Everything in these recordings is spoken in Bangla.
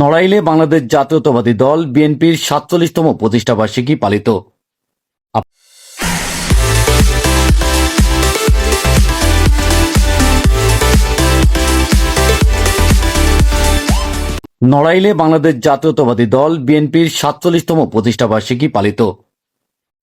নড়াইলে বাংলাদেশ জাতীয়তাবাদী দল বিএনপির সাতচল্লিশতম প্রতিষ্ঠা বার্ষিকী পালিত। নড়াইলে বাংলাদেশ জাতীয়তাবাদী দল বিএনপির সাতচল্লিশতম প্রতিষ্ঠা বার্ষিকী পালিত।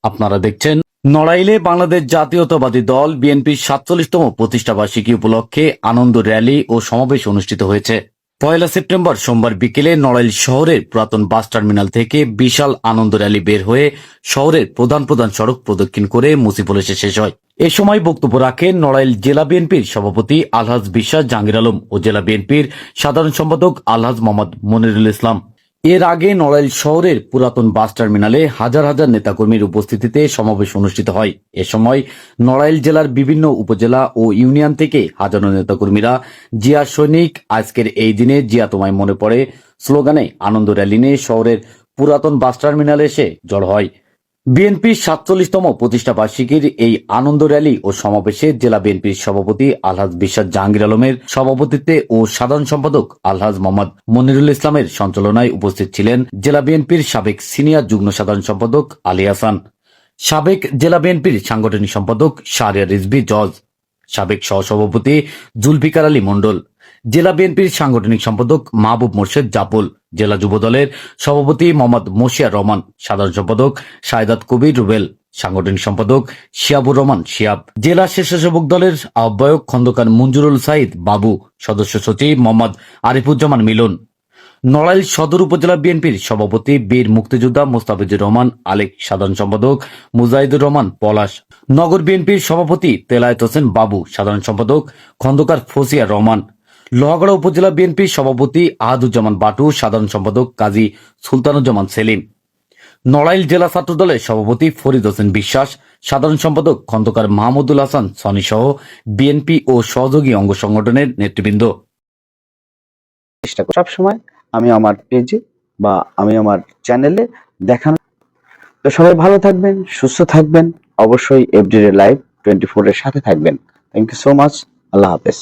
আপনারা দেখছেন, নড়াইলে বাংলাদেশ জাতীয়তাবাদী দল বিএনপির সাতচল্লিশতম প্রতিষ্ঠা বার্ষিকী উপলক্ষে আনন্দ র্যালি ও সমাবেশ অনুষ্ঠিত হয়েছে। পয়লা সেপ্টেম্বর সোমবার বিকেলে নড়াইল শহরের পুরাতন বাস টার্মিনাল থেকে বিশাল আনন্দ র্যালি বের হয়ে শহরের প্রধান প্রধান সড়ক প্রদক্ষিণ করে মুসিফুল এসে শেষ হয়। এ সময় বক্তব্য রাখেন নড়াইল জেলা বিএনপির সভাপতি আলহাজ বিশ্বাস জাহাঙ্গীর আলম ও জেলা বিএনপির সাধারণ সম্পাদক আলহাজ মোহাম্মদ মনিরুল ইসলাম। এর আগে নড়াইল শহরের পুরাতন বাস টার্মিনালে হাজার হাজার নেতাকর্মীর উপস্থিতিতে সমাবেশ অনুষ্ঠিত হয়। এ সময় নড়াইল জেলার বিভিন্ন উপজেলা ও ইউনিয়ন থেকে হাজারো নেতাকর্মীরা, জিয়া সৈনিক, আজকের এই দিনে জিয়া তোমায় মনে পড়ে স্লোগানে আনন্দ র্যালি নিয়ে শহরের পুরাতন বাস টার্মিনালে এসে জড় হয়। বিএনপির সাতচল্লিশতম প্রতিষ্ঠা বার্ষিকীর এই আনন্দ র্যালি ও সমাবেশে জেলা বিএনপির সভাপতি আলহাজ বিশ্বাস জাহাঙ্গীর আলমের সভাপতিত্বে ও সাধারণ সম্পাদক আলহাজ মোহাম্মদ মনিরুল ইসলামের সঞ্চালনায় উপস্থিত ছিলেন জেলা বিএনপির সাবেক সিনিয়র যুগ্ম সাধারণ সম্পাদক আলী হাসান, সাবেক জেলা বিএনপির সাংগঠনিক সম্পাদক শাহরিয়া রিজভি জজ, সাবেক সহসভাপতি জুলফিকার আলী মণ্ডল জেলা বিএনপির সাংগঠনিক সম্পাদক মাহবুব মোর্শেদ জাপুল, জেলা যুবদলের সভাপতি মোহাম্মদ মশিয়া রহমান, সাধারণ সম্পাদক সায়দাত কবির রুবেল, সাংগঠনিক সম্পাদক শিয়াবুর রহমান শিয়াব। জেলা স্বেচ্ছাসেবক দলের আহ্বায়ক খন্দকার মঞ্জুরুল সাইদ বাবু, সদস্য সচিব মোহাম্মদ আরিফুজ্জামান মিলন। নড়াইল সদর উপজেলা বিএনপির সভাপতি বীর মুক্তিযোদ্ধা মোস্তাফিজুর রহমান, আলেক সাধারণ সম্পাদক মুজাহিদুর রহমান পলাশ। নগর বিএনপির সভাপতি তেলায়েত হোসেন বাবু, সাধারণ সম্পাদক খন্দকার ফসিয়া রহমান। লোহাগড়া উপজেলা বিএনপির সভাপতি আহাদুজ্জামান বাটু, সাধারণ সম্পাদক কাজী সুলতানুজ্জামান সেলিম। নড়াইল জেলা ছাত্র দলের সভাপতি ফরিদ হোসেন বিশ্বাস, সাধারণ সম্পাদক খন্দকার মাহমুদুল হাসান সনি সহ বিএনপি ও সহযোগী অঙ্গ সংগঠনের নেতৃবৃন্দ। চেষ্টা সবসময় আমি আমার পেজে বা আমি আমার চ্যানেলে দেখানো তো সবাই ভালো থাকবেন, সুস্থ থাকবেন, অবশ্যই এফডি লাইভ টোয়েন্টি ফোর এর সাথে থাকবেন। থ্যাংক ইউ সো মাচ আল্লাহ হাফেজ।